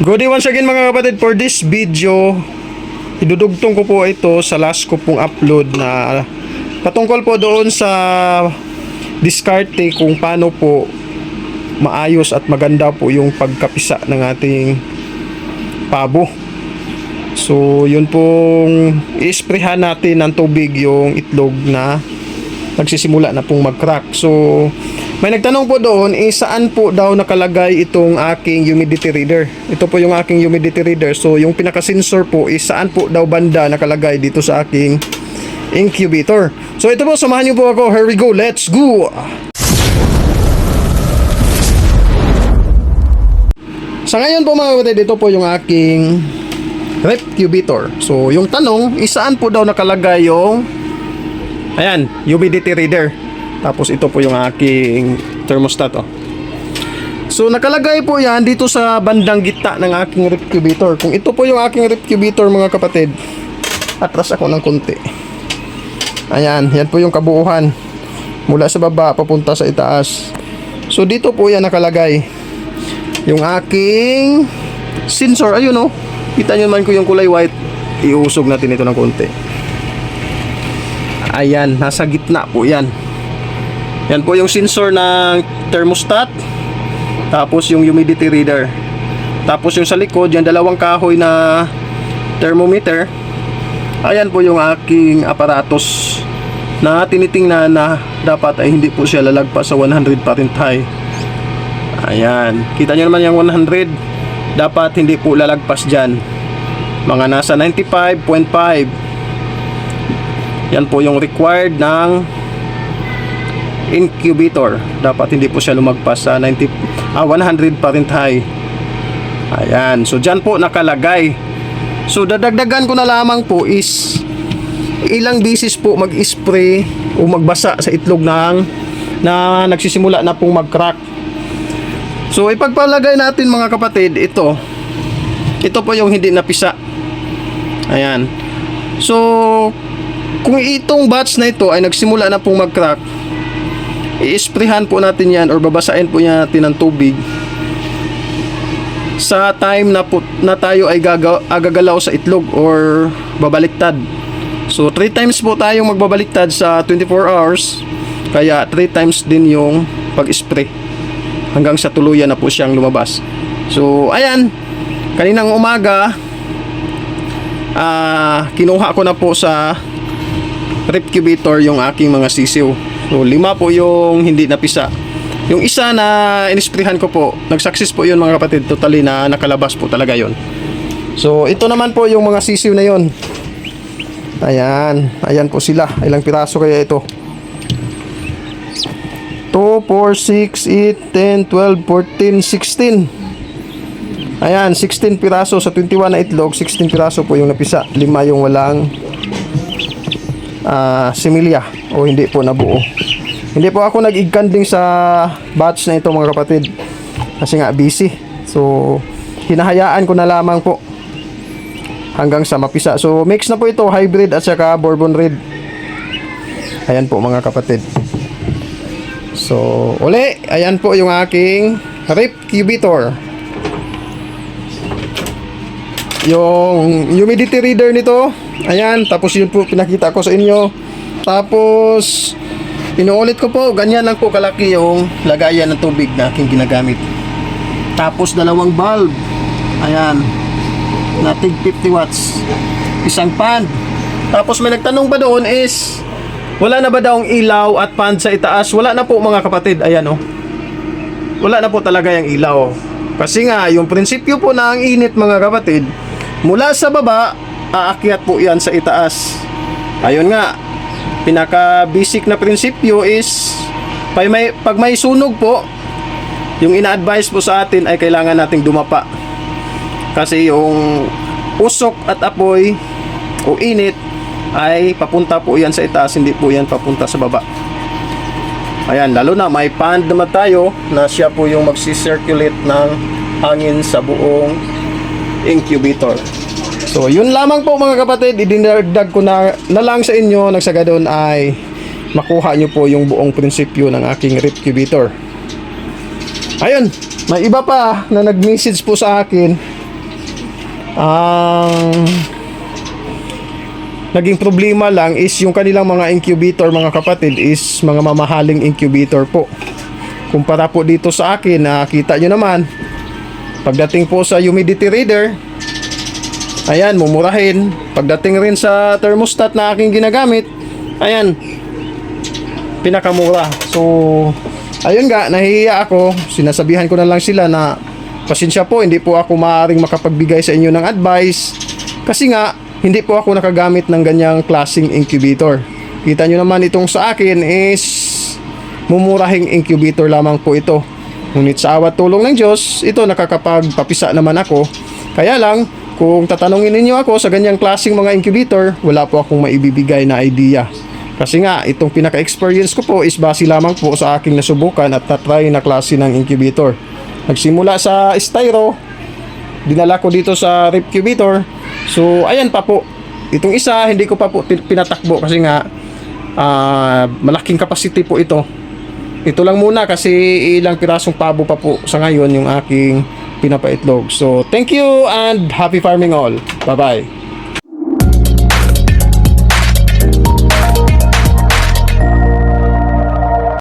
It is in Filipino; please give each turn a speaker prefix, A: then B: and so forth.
A: Good day once again mga kapatid for this video. Idudugtong ko po ito sa last ko pong upload na patungkol po doon sa diskarte kung paano po maayos at maganda po yung pagkapisa ng ating pabo. So, yun pong i-sprayhan natin ng tubig yung itlog na nagsisimula na pong mag-crack. So, may nagtanong po doon, eh, saan po daw nakalagay itong aking humidity reader? Ito po yung aking humidity reader. So, yung pinaka-sensor po is saan po daw banda nakalagay dito sa aking incubator. So, ito po, samahan niyo po ako. Here we go. Let's go! Sa ngayon po mga kapatid, ito po yung aking recubator. So, yung tanong, is saan po daw nakalagay yung ayan, humidity reader. Tapos ito po yung aking thermostat oh. So nakalagay po yan dito sa bandang gitna ng aking recubator. Kung ito po yung aking recubator mga kapatid, atras ako ng konti. Ayan, yan po yung kabuuhan. Mula sa baba papunta sa itaas. So dito po yan nakalagay. Yung aking sensor, ayun oh. Kita nyo naman ko yung kulay white. Iusog natin ito ng konti. Ayan, nasa gitna po yan. Yan po yung sensor ng thermostat. Tapos yung humidity reader. Tapos yung sa likod, yung dalawang kahoy na thermometer. Ayan po yung aking aparatos na tinitingnan na dapat ay hindi po siya lalagpas sa 100 Fahrenheit. Ayan. Kita nyo naman yung 100. Dapat hindi po lalagpas dyan. Mga nasa 95.5. Yan po yung required ng incubator. Dapat hindi po siya lumagpas sa 90 ah 100 Fahrenheit. Ayan. So diyan po nakalagay. So dadagdagan ko na lamang po is ilang bisis po mag-spray o magbasa sa itlog ng na nagsisimula na pong mag-crack. So ipagpalagay natin mga kapatid ito. Ito po yung hindi napisa. Ayan. So kung itong batch na ito ay nagsimula na pong mag-crack, i-sprayhan po natin yan or babasain po niya natin ng tubig sa time na, po, na tayo ay gaga, sa itlog or babaliktad. So 3 times po tayong magbabaliktad sa 24 hours. Kaya 3 times din yung pag-spray hanggang sa tuluyan na po siyang lumabas. So ayan, kaninang umaga ah kinuha ko na po sa recubator yung aking mga sisiw. So, lima po yung hindi napisa. Yung isa na inisprihan ko po, nag-success po yun mga kapatid. Totally na nakalabas po talaga yon. So, ito naman po yung mga sisiw na yon. Ayan. Ayan po sila. Ilang piraso kaya ito? 2, 4, 6, 8, 10, 12, 14, 16. Ayan, 16 piraso sa 21 na itlog, 16 piraso po yung napisa. Lima yung walang ah similya o hindi po nabuo. Hindi po ako nag-igkanding sa batch na ito mga kapatid kasi nga busy. So, hinahayaan ko na lamang po hanggang sa mapisa. So, mix na po ito, hybrid at saka bourbon red. Ayan po mga kapatid. So, uli, ayan po yung aking rip cubitor. Yung humidity reader nito, ayan, tapos yun po pinakita ko sa inyo. Tapos, inuulit ko po, ganyan lang po kalaki yung lagayan ng tubig na aking ginagamit. Tapos, dalawang bulb. Ayan, na tig 50 watts. Isang pan. Tapos, may nagtanong ba doon is, wala na ba daw ang ilaw at pan sa itaas? Wala na po mga kapatid, ayan oh. Wala na po talaga yung ilaw. Kasi nga, yung prinsipyo po ng init mga kapatid, mula sa baba, aakyat po yan sa itaas. Ayun nga, pinaka basic na prinsipyo is pag may, pag may sunog po, yung ina-advise po sa atin ay kailangan nating dumapa. Kasi yung usok at apoy o init ay papunta po yan sa itaas, hindi po yan papunta sa baba. Ayan, lalo na may pan naman tayo na siya po yung magsi-circulate ng hangin sa buong incubator. So, yun lamang po mga kapatid, idinagdag ko na, na lang sa inyo nang sa gadon ay makuha nyo po yung buong prinsipyo ng aking recubator. Ayun, may iba pa na nag-message po sa akin Ang naging problema lang is yung kanilang mga incubator mga kapatid is mga mamahaling incubator po. Kumpara po dito sa akin, nakita nyo naman, pagdating po sa humidity reader, ayan, mumurahin. Pagdating rin sa thermostat na aking ginagamit, ayan, pinakamura. So, ayun nga, nahihiya ako. Sinasabihan ko na lang sila na pasensya po, hindi po ako maaaring makapagbigay sa inyo ng advice. Kasi nga, hindi po ako nakagamit ng ganyang klaseng incubator. Kita nyo naman itong sa akin is mumurahing incubator lamang po ito. Ngunit sa awat tulong ng Diyos, ito nakakapagpapisa naman ako. Kaya lang, kung tatanungin ninyo ako sa ganyang klaseng mga incubator, wala po akong maibibigay na idea. Kasi nga, itong pinaka-experience ko po is base lamang po sa aking nasubukan at na-try na klase ng incubator. Nagsimula sa styro, dinala ko dito sa recubator. So, ayan pa po. Itong isa, hindi ko pa po pinatakbo kasi nga ah, malaking capacity po ito. Ito lang muna kasi ilang pirasong pabo pa po sa ngayon yung aking pinapaitlog. So, thank you and happy farming all. Bye-bye.